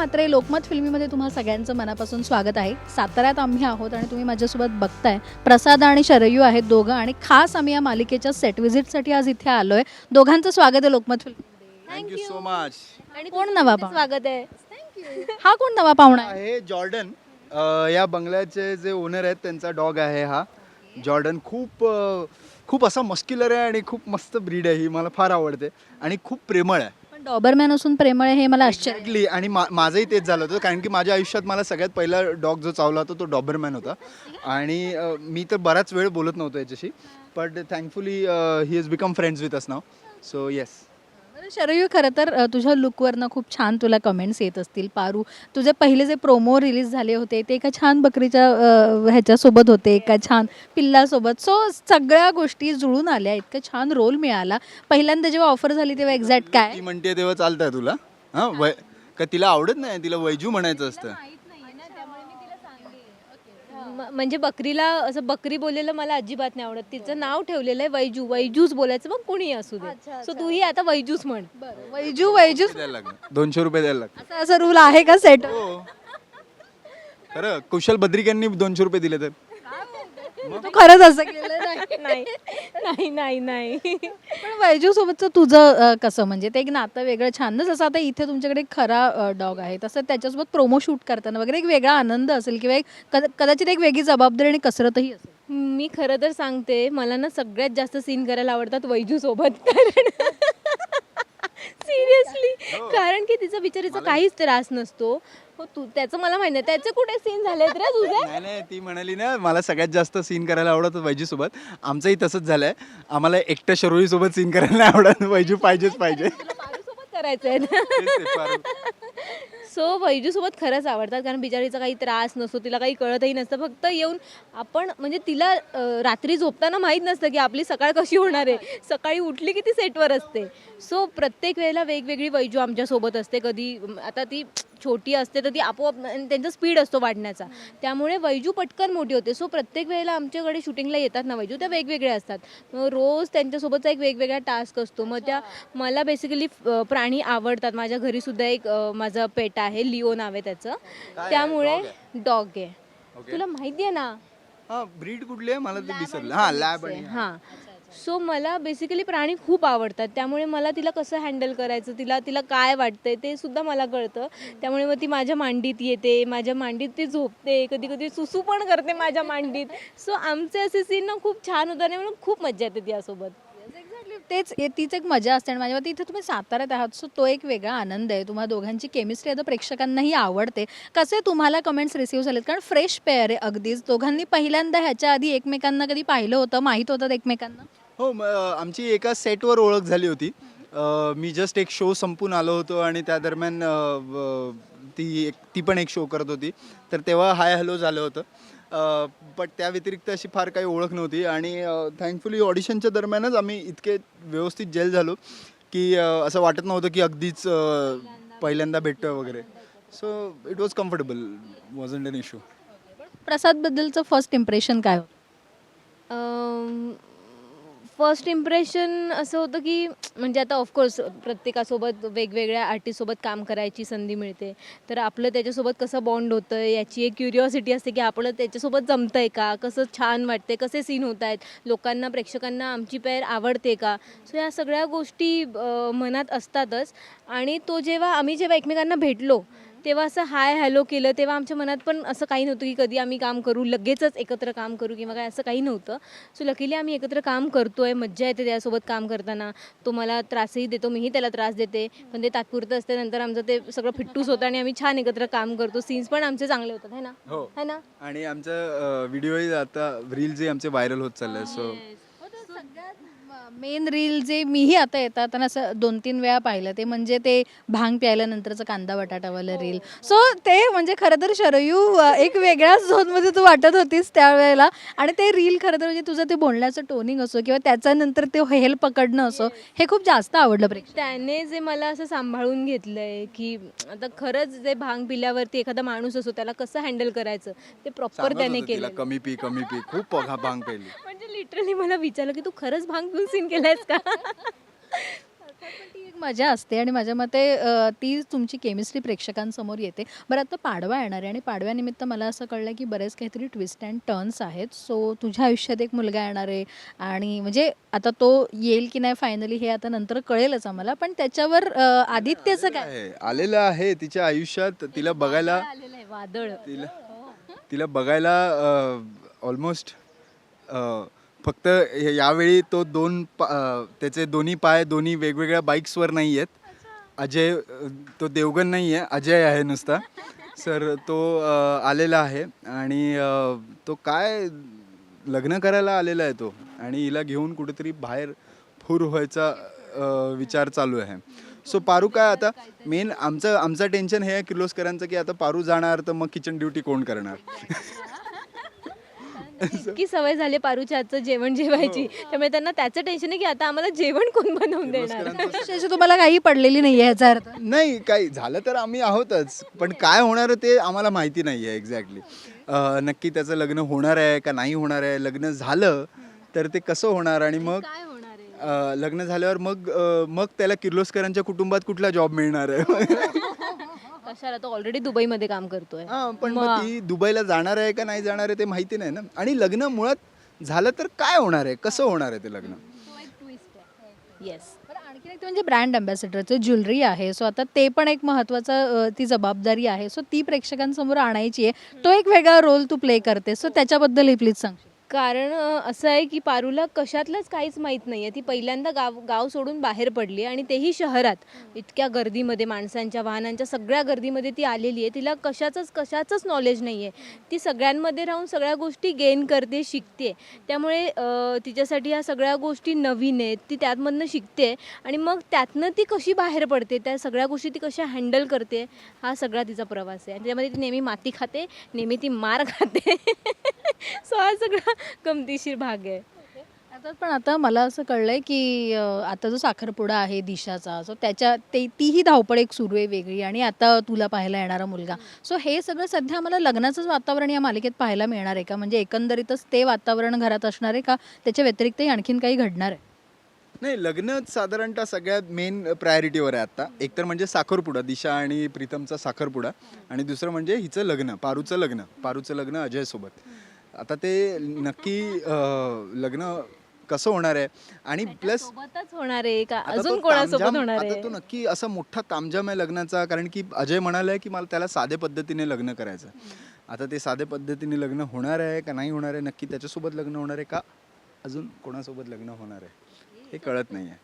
म्हात्रे लोकमत फिल्मीमध्ये तुम्हा सगळ्यांचं मनापासून स्वागत आहे. साताऱ्यात आम्ही आहोत आणि तुम्ही माझ्यासोबत बघताय. प्रसाद आणि शरयू आहेत दोघं आणि खास आम्ही या मालिकेच्या सेट व्हिजिटसाठी आज इथे आलो आहे दोघांचं स्वागत आहे Lokmat film thank you so much आणि कोण नवा स्वागत आहे. हा कोण नवा पाहुणा आहे? जॉर्डन. या बंगल्याचे जे ओनर आहेत त्यांचा डॉग आहे हा. जॉर्डन खूप खूप असा मस्क्युलर आहे आणि खूप मस्त ब्रीड आहे ही. मला फार आवडते. आणि खूप प्रेमळ आहे. डॉबरमॅन असून प्रेमळ आहे हे मला आश्चर्य. Exactly. आणि मा माझंही तेच झालं होतं. कारण की माझ्या आयुष्यात मला सगळ्यात पहिला डॉग जो चावला होता तो डॉबरमॅन होता. आणि अ, मी तर बराच वेळ बोलत नव्हतो याच्याशी. But thankfully he is become friends with us now so yes Sharayu खरं तर अ, तुझ्या लुकवरनं खूप छान तुला कमेंट्स येत असतील. पारू तुझे पहिले जे प्रोमो रिलीज झाले होते ते एका छान बकरीच्या अ, ह्याच्यासोबत होते एका छान पिल्लासोबत. सो सगळ्या गोष्टी जुळून आल्या. इतकं छान रोल मिळाला. पहिल्यांदा जेव्हा ऑफर झाली तेव्हा एक्झॅक्ट काय? ती म्हणते तेव्हा चालतंय तुला. हां का तिला आवडत नाही? तिला वैजू म्हणायचं असतं. म्हणजे बकरीला असं बकरी बोललेलं मला अजिबात नाही आवडत. तिचं नाव ठेवलेलं आहे वैजू. वैजूच बोलायचं मग कुणी असू दे. सो तूही आता वैजूच म्हण. वैजू वैजू. द्यायला लागणार. दोनशे रुपये द्यायला लागतात असं असं रूल आहे का सेट हो. खरं कुशल बद्रिक यांनी दोनशे रुपये दिले तर. तू खरंच असं केलं नाही. नाही नाही नाही नाही. पण वैजू सोबतचं तुझं अ, कसं? म्हणजे ते एक नातं वेगळं छान. ना जसं आता इथे तुमच्याकडे एक खरा डॉग आहे तसं त्याच्यासोबत प्रोमो शूट करताना वगैरे एक वेगळा आनंद असेल किंवा एक कद- कदाचित एक वेगळी जबाबदारी आणि कसरतही असेल. मी खरं तर सांगते मला ना सगळ्यात जास्त सीन करायला आवडतात वैजू सोबत कारण सिरियसली कारण की तिचा बिचारीचा काहीच त्रास नसतो. हो तू त्याचं मला माहिती नाही. त्याचे कुठे सीन झालेत रे तुझे? नाही नाही ती म्हणाली ना मला सगळ्यात जास्त सीन करायला आवडत वैजू सोबत आमचंही तसंच झालंय. आम्हाला एकट्या शरोळी सोबत सीन करायला नाही आवडत वैजू पाहिजेच पाहिजे. सोबत करायचंय. तेच ते फार- सो वैजू सोबत खरंच आवडतात कारण बिचारीचा काही त्रास नसतो तिला काही कळतही नसतं. फक्त येऊन आपण म्हणजे तिला अं, रात्री झोपताना माहीत नसतं की आपली सकाळ कशी होणार आहे. सकाळी उठली की ती सेटवर असते. सो प्रत्येक वेळेला वेगवेगळी वैजू आमच्यासोबत असते. कधी अं, आता ती छोटी असते तर ती आपोआप त्यांचा स्पीड असतो वाढण्याचा. त्यामुळे वैजू पटकन मोठी होते. सो प्रत्येक वेळेला आमच्याकडे शूटिंगला येतात ना वैजू? त्या वेगवेगळ्या असतात. रोज त्यांच्यासोबतचा एक वेगवेगळा टास्क असतो. मग त्या मला बेसिकली प्राणी आवडतात. माझ्या घरी सुद्धा एक माझं पेट आहे. लिओ नाव आहे त्याचं. त्यामुळे डॉग आहे? तुला माहिती आहे ना? हा ब्रीड कुठली आहे? मला ते विसरलं हा लॅब आणि हां. सो मला बेसिकली प्राणी खूप आवडतात. त्यामुळे मला तिला कसं हँडल करायचं तिला तिला काय वाटतंय ते सुद्धा मला कळतं. त्यामुळे मग ती माझ्या मांडीत येते माझ्या मांडीत ती झोपते कधी कधी सुसू पण करते माझ्या मांडीत. सो आमचे असे सीन ना खूप छान होतं आणि म्हणून खूप मजा येते तिच्यासोबत. तेच तीच एक मजा असते आणि माझ्या मते इथे तुम्ही साताऱ्यात आहात सो तो एक वेगळा आनंद आहे. तुम्हाला दोघांची केमिस्ट्री आता प्रेक्षकांनाही आवडते. कसे तुम्हाला कमेंट्स रिसीव्ह झालेत? कारण फ्रेश पेअर आहे अगदीच. दोघांनी पहिल्यांदा ह्याच्या आधी एकमेकांना कधी पाहिलं होतं माहीत होतं एकमेकांना? हो म, आमची एका सेटवर ओळख झाली होती. अ, मी जस्ट एक शो संपून आलो होतो आणि त्या दरम्यान अ, व- ती एक ती पण एक शो करत होती. तर तेव्हा हाय हॅलो झालं होतं. बट त्या व्यतिरिक्त अशी फार काही ओळख नव्हती आणि थँकफुली ऑडिशनच्या दरम्यानच आम्ही इतके व्यवस्थित जेल झालो की अ, असं वाटत नव्हतं की अगदीच अ, पहिल्यांदा भेटतं वगैरे. So it was comfortable wasn't an issue प्रसादबद्दलचं first impression काय होतं? फर्स्ट इम्प्रेशन असं होतं की म्हणजे आता ऑफकोर्स प्रत्येकासोबत वेगवेगळ्या आर्टिस्टसोबत काम करायची संधी मिळते. तर आपलं त्याच्यासोबत कसं बॉन्ड होतं याची एक क्युरिओसिटी असते की आपलं त्याच्यासोबत जमतं आहे का? कसं छान वाटते कसे सीन होत आहेत? लोकांना प्रेक्षकांना आमची पेअर आवडते का? सो या सगळ्या गोष्टी मनात असतातच. आणि तो जेव्हा आम्ही जेव्हा एकमेकांना भेटलो तेव्हा असं हाय हॅलो केलं तेव्हा आमच्या मनात पण असं काही नव्हतं की कधी आम्ही काम करू लगेचच एकत्र काम करू किंवा काय असं काही नव्हतं. सो लकीली आम्ही एकत्र काम करतोय मज्जा येते त्यासोबत काम करताना. तो मला त्रासही देतो मीही त्याला त्रास देते. पण ते तात्पुरतं असते नंतर आमचं ते सगळं फिट्टूस होतं आणि आम्ही छान एकत्र काम करतो. सीन्स पण आमचे चांगले होतात है ना? हो. है ना? आणि आमचं व्हिडिओही आता रील्सही आमचे व्हायरल होत चालले सो मेन रील जे मीही आता येतात आणि असं दोन तीन वेळा पाहिलं ते म्हणजे ते भांग प्यायल्यानंतरचं कांदा बटाटावालं रील. सो ते म्हणजे खरं तर शरयू एक वेगळ्याच झोनमध्ये तू वाटत होतीस त्यावेळेला आणि ते रील खरं तर म्हणजे तुझं ते बोलण्याचं टोनिंग असो किंवा त्याच्यानंतर ते हेल पकडणं असो हे खूप जास्त आवडलं प्रेक्षक. त्याने जे मला असं सांभाळून घेतलंय की आता खरंच जे भांग पिल्यावरती एखादा माणूस असो त्याला कसं हँडल करायचं ते प्रॉपर त्याने केलं कमी पी कमी पी. खूप भांग म्हणजे लिटरली मला विचारलं की तू खरंच भांग पिऊन सीन केलायस का? पण ती एक मजा असते आणि माझ्या मते ती तुमची केमिस्ट्री प्रेक्षकांसमोर येते. बरं आता पाडवा येणार आहे आणि पाडव्यानिमित्त मला असं कळलं की बरेच काहीतरी ट्विस्ट अँड टर्न्स आहेत. सो तुझ्या आयुष्यात एक मुलगा येणार आहे आणि म्हणजे आता तो येईल की नाही फायनली हे आता नंतर कळेलच आम्हाला. पण त्याच्यावर आदित्यचं काय? आलेलं आहे. तिच्या आयुष्यात तिला बघायला आलेलं आहे. वादळ. तिला तिला बघायला ऑलमोस्ट फक्त हे- यावेळी तो दोन पा- अं, त्याचे दोन्ही पाय दोन्ही वेगवेगळ्या बाईक्सवर नाही आहेत अजय अं, तो देवगण नाही आहे अजय आहे नुसता. सर तो अं, आलेला आहे आणि अं, तो काय लग्न करायला आलेला आहे तो आणि हिला घेऊन कुठेतरी बाहेर फूर व्हायचा अं, विचार चालू आहे. सो पारू काय आता? मेन आमचं आमचं टेन्शन हे आहे किर्लोस्करांचं की आता पारू जाणार तर मग किचन ड्युटी कोण करणार? इतकी सवय झाली पारूच्या हातचं जेवण जेवायची. त्यामुळे त्यांना त्याचं टेन्शन आहे की आता आम्हाला जेवण कोण बनवून देणार? अशी तुम्हाला काही पडलेली नाही आहे याचा अर्थ? नाही काही झालं तर आम्ही आहोतच. पण काय होणार ते आम्हाला माहिती नाही आहे एक्झॅक्टली नक्की त्याचं लग्न होणार आहे का नाही होणार आहे? लग्न झालं तर ते कसं होणार? आणि मग काय होणार आहे? अं, लग्न झाल्यावर मग अं, मग त्याला किर्लोस्करांच्या कुटुंबात कुठला जॉब मिळणार आहे? कशाला? तो ऑलरेडी दुबईमध्ये काम करतोय. हा पण मग ती दुबईला जाणार आहे का नाही जाणार आहे ते माहिती नाही ना? आणि लग्न मुळात झालं तर काय होणार आहे? कसं होणार आहे ते लग्न? येस बरं, आणखी एक ते म्हणजे ब्रँड अँबॅसेडरचं ज्वेलरी आहे. सो आता ते पण एक महत्त्वाचं अ, ती जबाबदारी आहे. सो ती प्रेक्षकांसमोर आणायची आहे. तो एक वेगळा रोल तू प्ले करते. सो त्याच्याबद्दलही प्लीज सांग. कारण असं आहे की पारूला कशातलंच काहीच माहीत नाही आहे ती पहिल्यांदा गाव गाव सोडून बाहेर पडली आणि तेही शहरात. इतक्या गर्दीमध्ये माणसांच्या वाहनांच्या सगळ्या गर्दीमध्ये ती आलेली आहे. तिला कशाचंच कशाचंच नॉलेज नाही आहे ती सगळ्यांमध्ये राहून सगळ्या गोष्टी गेन करते शिकते. त्यामुळे तिच्यासाठी ह्या सगळ्या गोष्टी नवीन आहेत. ती त्यातमधनं शिकते आणि मग त्यातनं ती कशी बाहेर पडते? त्या सगळ्या गोष्टी ती कशा हँडल करते? हा सगळा तिचा प्रवास आहे. आणि त्यामध्ये ती नेहमी माती खाते नेहमी ती मार खाते. सो हा सगळा गमतीशीर भाग आहे. आता पण आता मला असं कळलंय की अ, आता जो साखरपुडा आहे दिशाचा सो त्याच्या ते तीही धावपळ एक सुरू आहे वेगळी आणि आता तुला पाहायला येणारा मुलगा. सो हे सगळं सध्या आम्हाला लग्नाचंच वातावरण या मालिकेत पाहायला मिळणार आहे का? म्हणजे एकंदरीतच ते वातावरण घरात असणार आहे का? त्याच्या व्यतिरिक्तही आणखीन काही घडणार आहे? नाही लग्नच साधारणतः सगळ्यात मेन प्रायोरिटीवर आहे आता. एकतर म्हणजे साखरपुडा दिशा आणि प्रीतमचा साखरपुडा. आणि दुसरं म्हणजे हिचं लग्न पारूचं लग्न पारूचं लग्न अजयसोबत. आता ते नक्की अं, लग्न कसं होणार आहे? आणि प्लस सोबतच होणार आहे का? आता तो अजून कोणासोबत तामझाम- होणार आता आहे? तो नक्की असा मोठा तामझाम आहे लग्नाचा कारण की अजय म्हणालाय की मला त्याला साध्या पद्धतीने लग्न करायचं. आता ते साध्या पद्धतीने लग्न होणार आहे का नाही होणार आहे? नक्की त्याच्यासोबत लग्न होणार आहे का? अजून कोणासोबत लग्न होणार आहे? हे कळत नाही आहे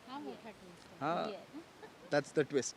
हा. दॅट्स द ट्विस्ट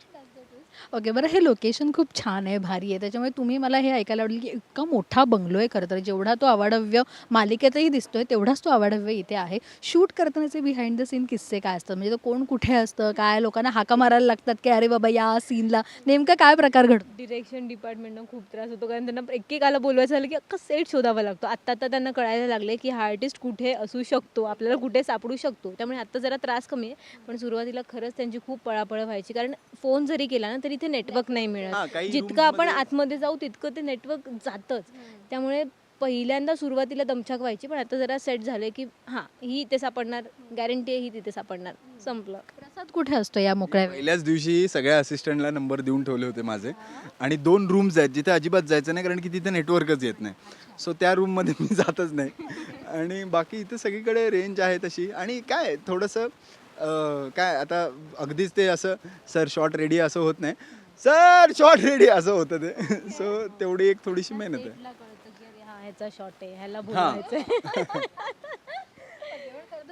ओके बरं हे लोकेशन खूप छान आहे भारी आहे. त्याच्यामुळे तुम्ही मला हे ऐकायला आवडेल की इतका मोठा बंगलो आहे खरं तर. जेवढा तो आवाडव्य मालिकेतही दिसतोय तेवढाच तो आवाडव्य इथे आहे. शूट करतानाचे बिहाइंड द सीन किस्से काय असतात? म्हणजे तो कोण कुठे असतं? काय लोकांना हाका मारायला लागतात की अरे बाबा या सीनला नेमका काय प्रकार घडतो? डिरेक्शन डिपार्टमेंटनं खूप त्रास होतो कारण त्यांना एकेकाला बोलवायचं झालं की अख्खा सेट शोधावा लागतो. आत्ता आता त्यांना कळायला लागले की हा आर्टिस्ट कुठे असू शकतो आपल्याला कुठे सापडू शकतो. त्यामुळे आत्ता जरा त्रास कमी आहे पण सुरुवातीला खरंच त्यांची खूप पळापळ व्हायची. कारण फोन जरी केला ना तरी इथे नेटवर्क नाही हा, मिळत काही जितकं आपण आतमध्ये जाऊ तितकं ते नेटवर्क जातच. त्यामुळे पहिल्यांदा सुरुवातीला दमछाक व्हायची पण आता जरा सेट झाले की हां ही इथे सापडणार गॅरंटी आहे ही तिथे सापडणार. संपलं. प्रसाद कुठे असतो या मोकळ्या वेळेत? पहिल्याच दिवशी सगळ्या असिस्टंटला नंबर देऊन ठेवले होते माझे. आणि दोन रूम्स आहेत जिथे अजिबात जायचं नाही कारण की तिथे नेटवर्कच येत नाही. सो त्या रूममध्ये मी जातच नाही. आणि बाकी इथे सगळीकडे रेंज आहे तशी. आणि काय थोडंसं काय आता अगदीच ते असं सर शॉर्ट रेडी असं होत नाही. सर शॉर्ट रेडी असं होतं ते. सो तेवढी एक थोडीशी मेहनत आहे. ह्याचा शॉट आहे ह्याला हा.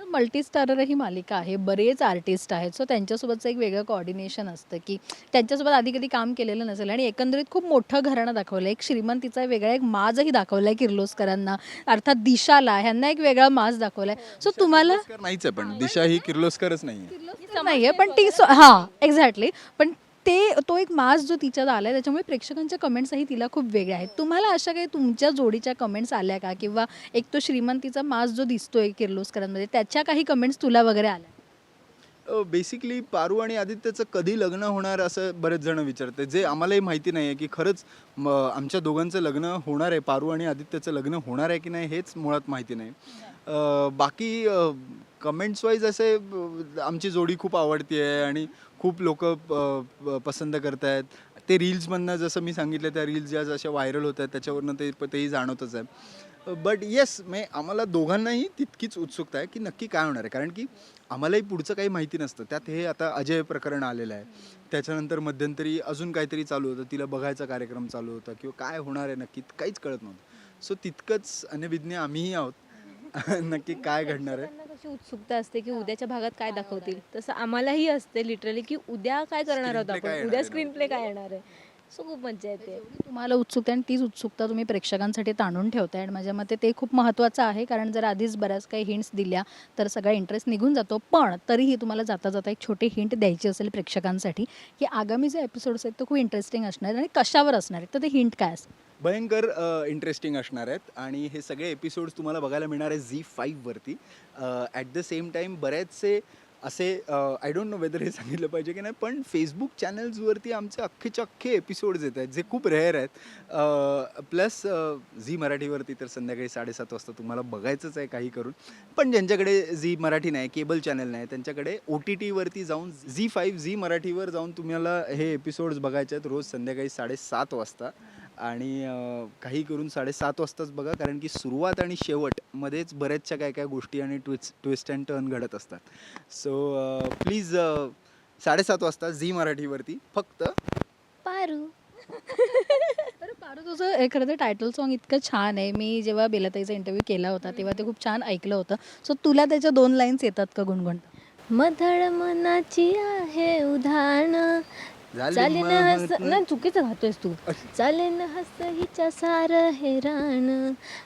बोलवायचंय मल्टी स्टारर ही मालिका आहे बरेच आर्टिस्ट आहेत. सो त्यांच्यासोबतचं एक वेगळं कोऑर्डिनेशन असतं की त्यांच्यासोबत आधी कधी काम केलेलं नसेल आणि एकंदरीत खूप मोठं घराणं दाखवलं एक श्रीमंतीचा वेगळा एक माजही दाखवलाय किर्लोस्करांना. अर्थात दिशाला ह्यांना एक वेगळा माज दाखवलाय. सो तुम्हाला किर्लोस्कर नाहीच आहे पण दिशा ही किर्लोस्करच नाही आहे किर्लोस्कर नाहीये पण ती हा एक्झॅक्टली पण ते तो एक मास जो तिच्यात आलाय त्याच्यामुळे प्रेक्षकांच्या कमेंट्सही तिला खूप वेगळ्या आहेत. तुम्हाला अशा काही तुमच्या जोडीच्या कमेंट्स आल्या का? किंवा एक तो श्रीमंतीचा मास जो दिसतोय किर्लोस्करांमध्ये त्याच्या काही कमेंट्स तुला वगैरे आल्या? बेसिकली पारू आणि आदित्यचं कधी लग्न होणार असं बरेच जण विचारते जे आम्हालाही माहिती नाही आहे की खरंच म, आमच्या दोघांचं लग्न होणार आहे पारू आणि आदित्यचं लग्न होणार आहे की नाही हेच मुळात माहिती नाही. बाकी कमेंट्स वाईज असे आमची जोडी खूप आवडती आहे आणि खूप लोक पसंत करत आहेत ते रील्समधनं जसं मी सांगितलं त्या रील्स ज्या जशा व्हायरल होत आहेत त्याच्यावरनं ते तेही जाणवतच आहे बट येस मे आम्हाला दोघांनाही तितकीच उत्सुकता आहे की नक्की काय होणार आहे. कारण की आम्हालाही पुढचं काही माहिती नसतं. त्यात हे आता अजय प्रकरण आलेलं आहे. त्याच्यानंतर मध्यंतरी अजून काहीतरी चालू होतं. तिला बघायचा कार्यक्रम चालू होता किंवा काय होणार आहे नक्की काहीच कळत नव्हतं. सो तितकंच अनभिज्ञ आम्हीही आहोत. नक्की काय घडणार आहे. कशी उत्सुकता असते की उद्याच्या भागात काय दाखवतील? तसं आम्हालाही असते लिटरली की उद्या काय करणार आहोत आपण? उद्या स्क्रीन प्ले काय येणार आहे? सो खूप मजा येते. तुम्हाला उत्सुकता आणि तीच उत्सुकता तुम्ही प्रेक्षकांसाठी ताणून ठेवताय आणि माझ्या मते ते खूप महत्त्वाचं आहे कारण जर आधीच बऱ्याच काही हिंट्स दिल्या तर सगळा इंटरेस्ट निघून जातो. पण तरीही तुम्हाला जाता जाता एक छोटी हिंट द्यायची असेल प्रेक्षकांसाठी की आगामी जे एपिसोड्स आहेत ते खूप इंटरेस्टिंग असणार आहेत आणि कशावर असणार आहेत? तर ते हिंट काय असेल? भयंकर इंटरेस्टिंग असणार आहेत. आणि हे सगळे एपिसोड्स तुम्हाला बघायला मिळणार आहे झी फाईव्हवरती ॲट द सेम टाईम बरेचसे असे आय डोंट नो वेदर हे सांगितलं पाहिजे की नाही पण फेसबुक चॅनल्सवरती आमचे अख्खेचे अख्खे एपिसोड्स येत आहेत जे खूप रेअर आहेत. प्लस झी मराठीवरती तर संध्याकाळी साडेसात वाजता तुम्हाला बघायचंच आहे काही करून. पण ज्यांच्याकडे झी मराठी नाही केबल चॅनल नाही त्यांच्याकडे ओ टी टीवरती जाऊन झी फाईव्ह झी मराठीवर जाऊन तुम्हाला हे एपिसोड्स बघायचे आहेत रोज संध्याकाळी साडेसात वाजता. आणि काही करून साडेसात वाजताच बघा कारण की सुरुवात आणि शेवट मध्येच बऱ्याचशा काय काय गोष्टी आणि ट्विस्ट ट्विस्ट अँड टर्न घडत असतात. सो प्लीज साडेसात वाजता झी मराठीवरती फक्त पारू. तर पारू तुझं खरं तर टायटल सॉन्ग इतकं छान आहे. मी जेव्हा बेलाताईचा इंटरव्ह्यू केला होता तेव्हा ते खूप छान ऐकलं होतं. सो तुला त्याच्या दोन लाईन्स येतात का गुणगुण मधळ मनाची आहे उधाण झाली चालेल हस नाही चुकीचं घातोयस तू. चालेल हस हिच्या सार हैराण.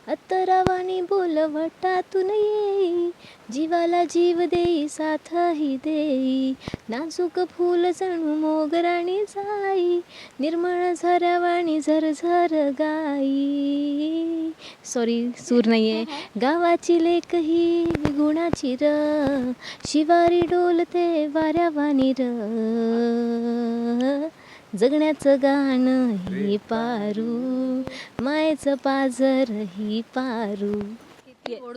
अतरावाणी बोलवटातून येई जीवाला जीव देई साथही देई नाजूक फूल जणू मोगराणी जाई निर्मळ झऱ्यावाणी झरझर गाई. सॉरी सूर नाहीये. गावाची लेक ही गुणाची र शिवारी डोलते वाऱ्यावानी र. जगण्याचं गाणं ही पारू मायेचं पाजर ही पारू.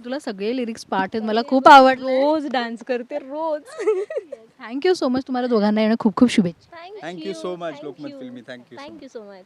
तुला सगळे लिरिक्स पाठ आहेत. मला खूप आवडलं. रोज डान्स करते रोज. थँक्यू सो मच तुम्हाला दोघांना येणं खूप खूप शुभेच्छा. Thank you so much, Lokmat फिल्मी. Thank you so thank you so much